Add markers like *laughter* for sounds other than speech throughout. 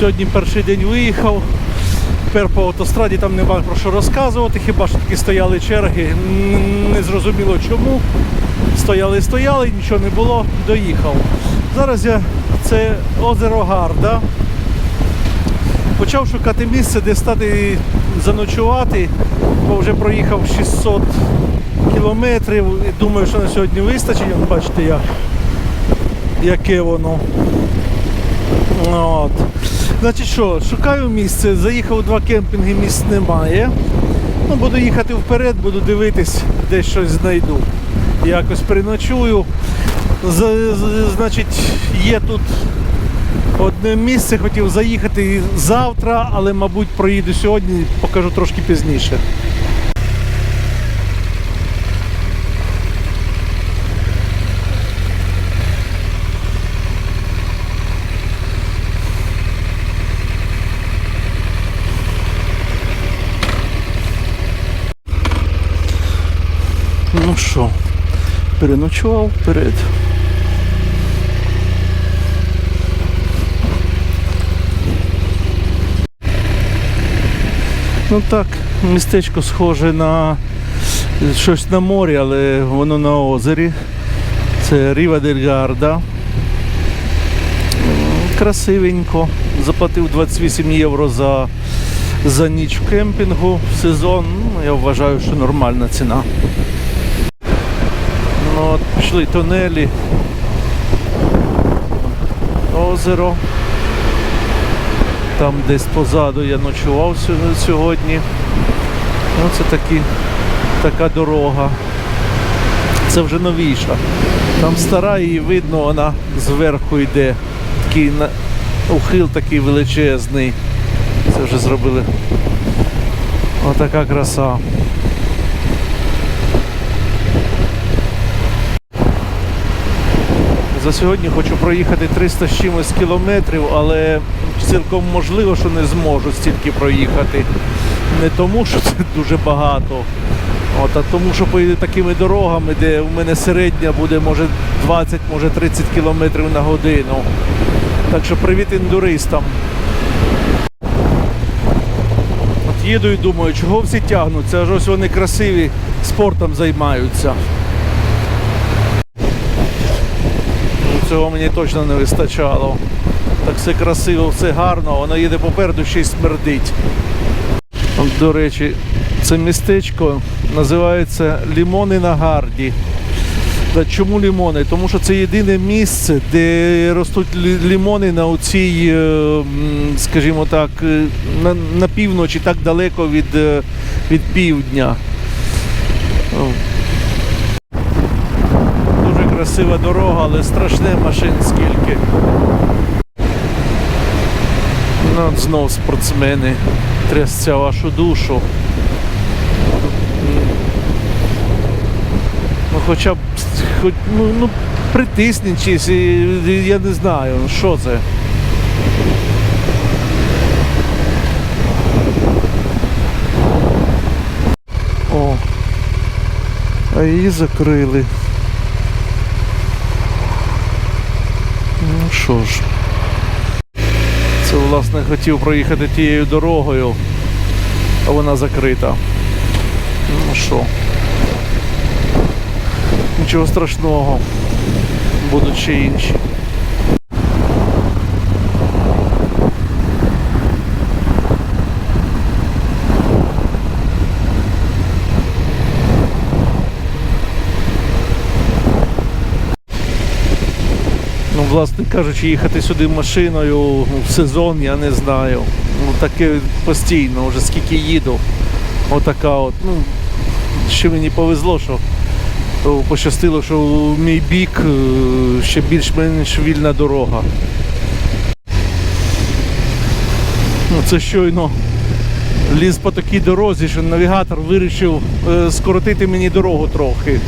Сьогодні перший день виїхав. Тепер по автостраді там нема про що розказувати, хіба що такі стояли черги. Не зрозуміло чому. Стояли, стояли, нічого не було, доїхав. Зараз я це озеро Гарда. Почав шукати місце, де стати заночувати, бо вже проїхав 600 кілометрів і думаю, що на сьогодні вистачить. Бачите, як, яке воно. От. Значить що, шукаю місце, заїхав два кемпінги, місць немає. Ну, буду їхати вперед, буду дивитись, де щось знайду. Якось з- значить, є тут одне місце, хотів заїхати завтра, але, мабуть, проїду сьогодні, покажу трошки пізніше. Ну що, переночував вперед. Ну так, містечко схоже на щось на морі, але воно на озері. Це Ріва дель Гарда. Красивенько. Заплатив 28 євро за, за ніч в кемпінгу в сезон. Ну, я вважаю, що нормальна ціна. От, пішли тунелі. Озеро. Там десь позаду я ночував сьогодні. Ну, це такі, така дорога. Це вже новіша. Там стара її видно, вона зверху йде. Такий ухил такий величезний. Це вже зробили. Отака краса. За сьогодні хочу проїхати 300 з чимось кілометрів, але цілком можливо, що не зможу стільки проїхати. Не тому, що це дуже багато, от, а тому, що поїду такими дорогами, де в мене середня буде може 20, може 30 кілометрів на годину. Так що привіт індуристам. От їду і думаю, чого всі тягнуться, аж ось вони красиві, спортом займаються. Ну, Цього мені точно не вистачало. Так все красиво, все гарно, воно їде попереду ще й смердить. До речі, це містечко називається Лімони на Гарді. Та чому лімони? Тому що це єдине місце, де ростуть лі- лімони на оцій, е, скажімо так, е, на, на півночі, так далеко від, е, від півдня. Красива дорога, але страшне машин скільки. Ну, знов спортсмени трясця вашу душу. Ну хоча б хоч, ну, ну, притисніть я не знаю, ну, що це. О, а її закрили. Що ж. Це, власне, хотів проїхати тією дорогою, а вона закрита. Ну що. Нічого страшного. Будуть ще інші. Власне кажучи, їхати сюди машиною в сезон, я не знаю. Ну, таке постійно, вже скільки їду. Отака от. Ну, ще мені повезло, що пощастило, що в мій бік е, ще більш-менш вільна дорога. Ну, це щойно ліз по такій дорозі, що навігатор вирішив е, скоротити мені дорогу трохи.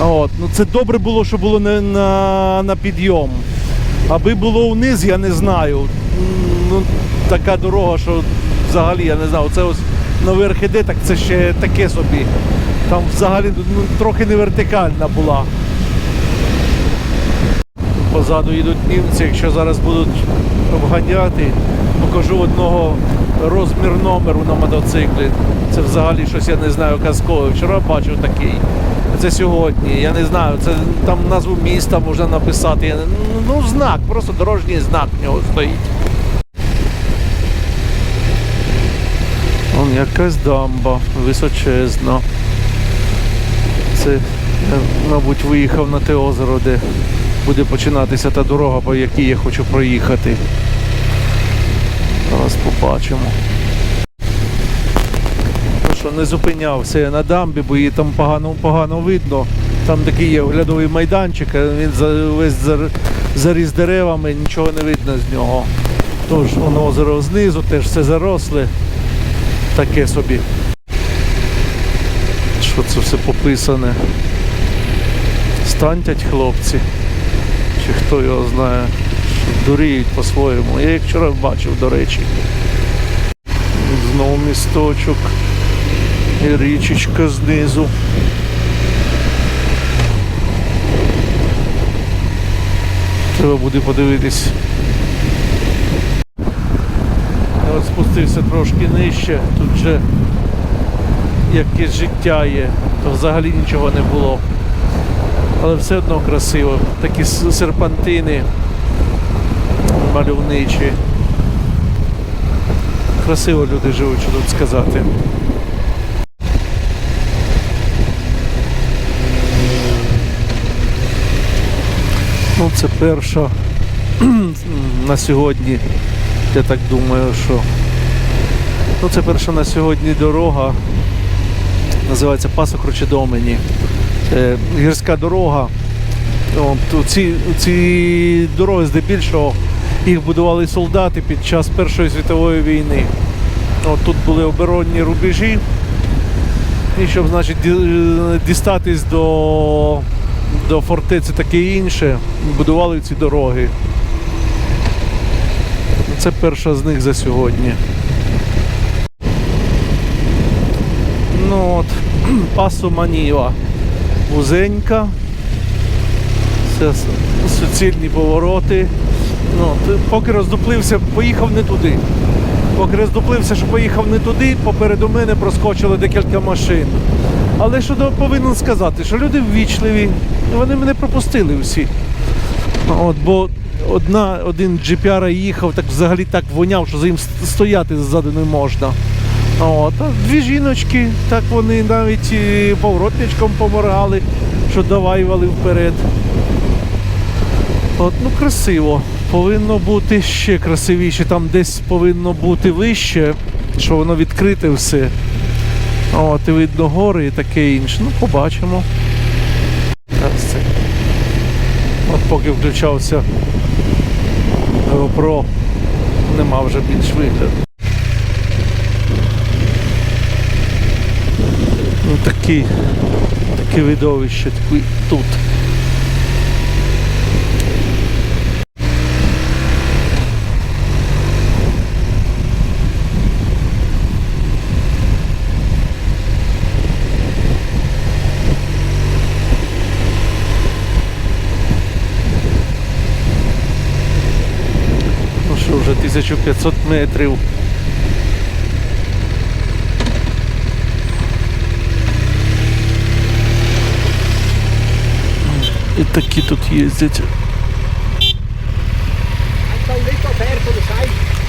От. Ну, це добре було, що було не на, на підйом. Аби було вниз, я не знаю. Ну, така дорога, що взагалі я не знаю. Це ось наверх іде, так це ще таке собі. Там взагалі ну, трохи не вертикальна була. Позаду йдуть німці, якщо зараз будуть обганяти, покажу одного розмір номеру на мотоциклі. Це взагалі щось я не знаю казкове. Вчора бачив такий. Це сьогодні. Я не знаю. Це там назву міста можна написати. Ну, знак, просто дорожній знак в нього стоїть. Вон якась дамба височезна. Це, мабуть, виїхав на те озеро, де буде починатися та дорога, по якій я хочу проїхати. Зараз побачимо. Що, не зупинявся на дамбі, бо її там погано, погано видно. Там такий є оглядовий майданчик, він весь зар- заріс деревами, нічого не видно з нього. Тож воно озеро знизу, теж все заросле. Таке собі. Що це все пописане? Стантять хлопці. Чи хто його знає. Дуріють по-своєму. Я їх вчора бачив, до речі. Знову місточок. І річечка знизу. Треба буде подивитись. Я от спустився трошки нижче, тут вже якесь життя є, то взагалі нічого не було. Але все одно красиво. Такі серпантини мальовничі. Красиво люди живуть, що тут сказати. Ну, це перша *clears throat* на сьогодні. Я так думаю, що ну, це перша на сьогодні дорога. Називається Пасок Рочедомені. Це гірська дорога. Ці, ці дороги здебільшого їх будували солдати під час Першої світової війни. От, тут були оборонні рубежі. І щоб значить, дістатись до, до фортеці таке інше, будували ці дороги. Це перша з них за сьогодні. Ну от, *clears throat* пасу Маніва. Вузенька. Це суцільні повороти. Ну, поки роздуплився, поїхав не туди. Поки роздуплився, що поїхав не туди, попереду мене проскочило декілька машин. Але що повинен сказати, що люди ввічливі, вони мене пропустили всі. От, бо одна, один GPR їхав, так взагалі так воняв, що за ним стояти ззаду не можна. От, а дві жіночки, так вони навіть поворотничком поморгали, що давай вали вперед. От, ну красиво. Повинно бути ще красивіше, там десь повинно бути вище, що воно відкрите все. От, і видно гори і таке інше. Ну, побачимо. Зараз це. От поки включався GoPro, нема вже більш вигляду. Ну такі, таке видовище такі тут. Ну 1500 метрів. І такі тут їздять.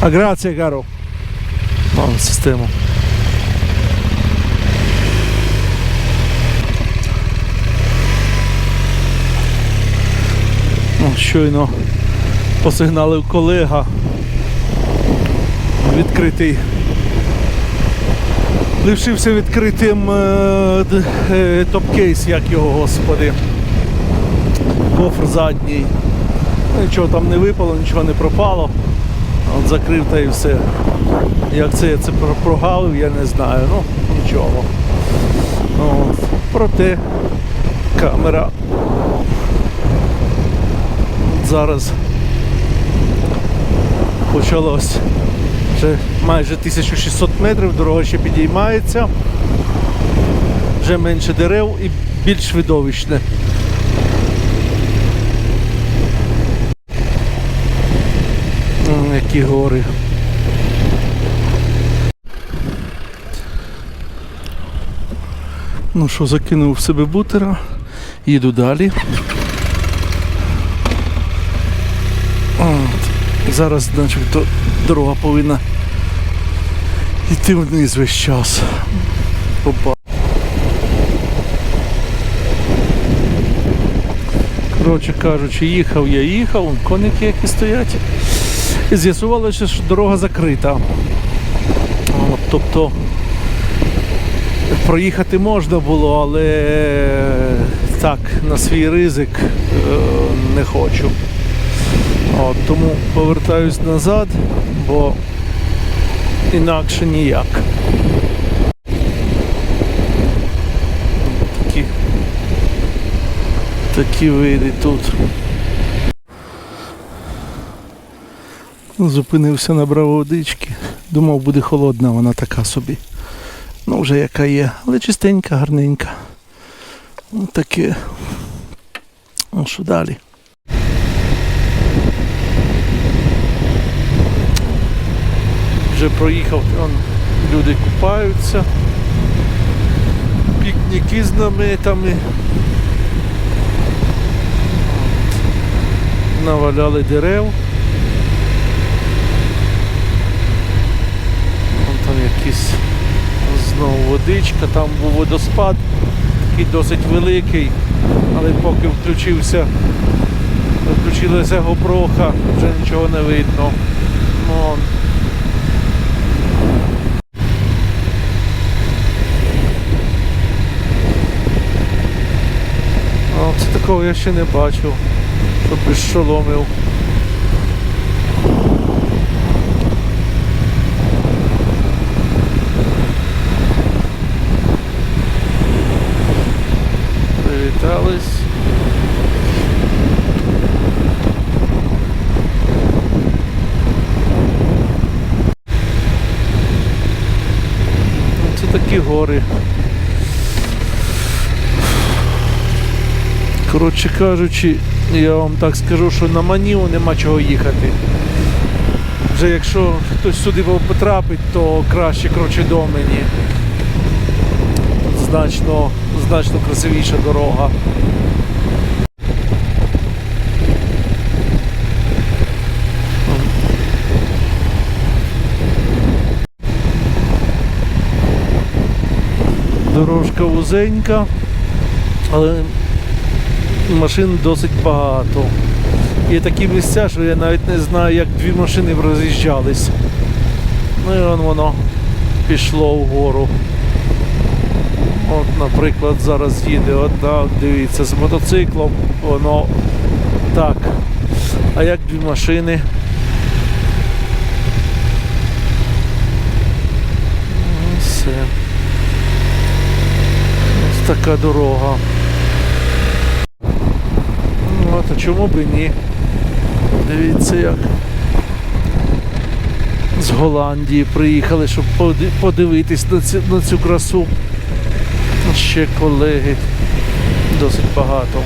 А грація, Гаро. Мам систему. Ну, щойно посигналив колега. Відкритий. Лишився відкритим е, е, топ-кейс, як його, господи. Кофр задній. Нічого там не випало, нічого не пропало. От закрив та і все. Як це я це про- прогалив, я не знаю. Ну, нічого. Ну, от. Проте камера зараз почалось. Вже майже 1600 метрів, дорога ще підіймається. Вже менше дерев і більш видовищне. такі гори. Ну що, закинув в себе бутера, їду далі. От. Зараз, начебто, дорога повинна йти вниз весь час. Опа. Коротше кажучи, їхав я їхав, коники які стоять. І з'ясувалося, що дорога закрита. От, тобто проїхати можна було, але так, на свій ризик е, не хочу. От, тому повертаюсь назад, бо інакше ніяк. Такі, такі види тут. Зупинився, набрав водички. Думав, буде холодна, вона така собі. Ну, вже яка є, але чистенька, гарненька. Ну, таке. Ну, що далі? Вже проїхав, он, люди купаються. Пікніки з наметами. Наваляли дерев. Вон там якісь знову водичка, там був водоспад, такий досить великий, але поки включився, включилася гопроха, вже нічого не видно. Ну, он. О, це такого я ще не бачив, щоб без. Привітались. Це такі гори. Коротше кажучи, я вам так скажу, що на Маніву нема чого їхати. Вже якщо хтось сюди потрапить, то краще коротше, до мені. Значно, значно красивіша дорога. Дорожка вузенька, але машин досить багато. Є такі місця, що я навіть не знаю, як дві машини роз'їжджались. Ну і вон воно пішло вгору. От, наприклад, зараз їде одна, дивіться, з мотоциклом, воно так. А як дві машини? Все. Ось така дорога. А чому б і ні? Дивіться як. З Голландії приїхали, щоб подивитись на цю, на цю красу. Ще колеги досить багато.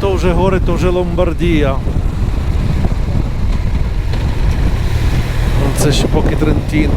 То вже гори, то вже Ломбардія. Це ще поки Трентін.